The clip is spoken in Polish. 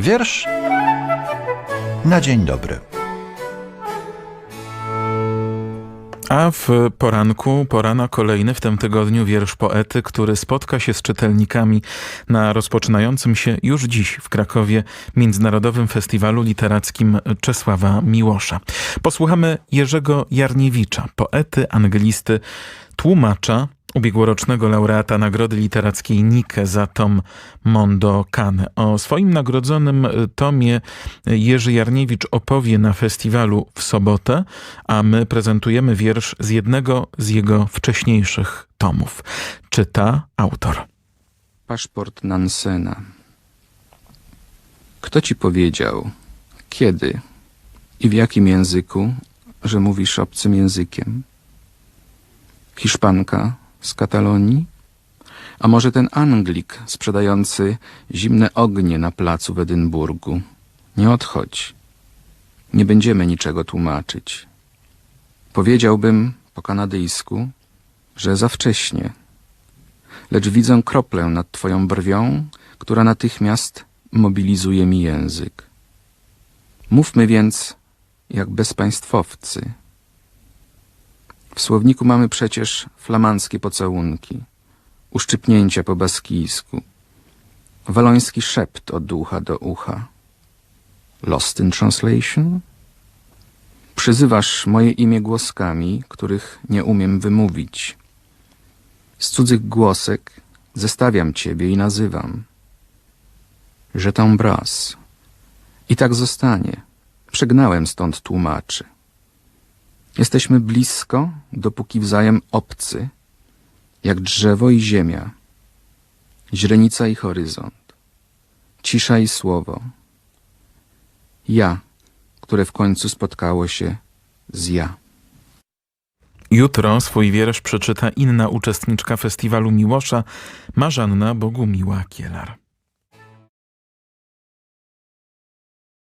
Wiersz na dzień dobry. A w poranku, pora na kolejny w tym tygodniu wiersz poety, który spotka się z czytelnikami na rozpoczynającym się już dziś w Krakowie Międzynarodowym Festiwalu Literackim Czesława Miłosza. Posłuchamy Jerzego Jarniewicza, poety, angelisty, tłumacza, ubiegłorocznego laureata Nagrody Literackiej Nike za tom Mondo Cane. O swoim nagrodzonym tomie Jerzy Jarniewicz opowie na festiwalu w sobotę, a my prezentujemy wiersz z jednego z jego wcześniejszych tomów. Czyta autor. Paszport Nansena. Kto ci powiedział, kiedy i w jakim języku, że mówisz obcym językiem? Hiszpanka z Katalonii? A może ten Anglik sprzedający zimne ognie na placu w Edynburgu? Nie odchodź. Nie będziemy niczego tłumaczyć. Powiedziałbym po kanadyjsku, że za wcześnie lecz widzę kroplę nad twoją brwią, która natychmiast mobilizuje mi język. Mówmy więc jak bezpaństwowcy. W słowniku mamy przecież flamandzkie pocałunki, uszczypnięcia po baskijsku, waloński szept od ucha do ucha. Lost in translation? Przyzywasz moje imię głoskami, których nie umiem wymówić. Z cudzych głosek zestawiam ciebie i nazywam. Je t'embrasse. I tak zostanie. Przegnałem stąd tłumaczy. Jesteśmy blisko, dopóki wzajem obcy, jak drzewo i ziemia, źrenica i horyzont, cisza i słowo. Ja, które w końcu spotkało się z ja. Jutro swój wiersz przeczyta inna uczestniczka festiwalu Miłosza, Marzanna Bogumiła Kielar.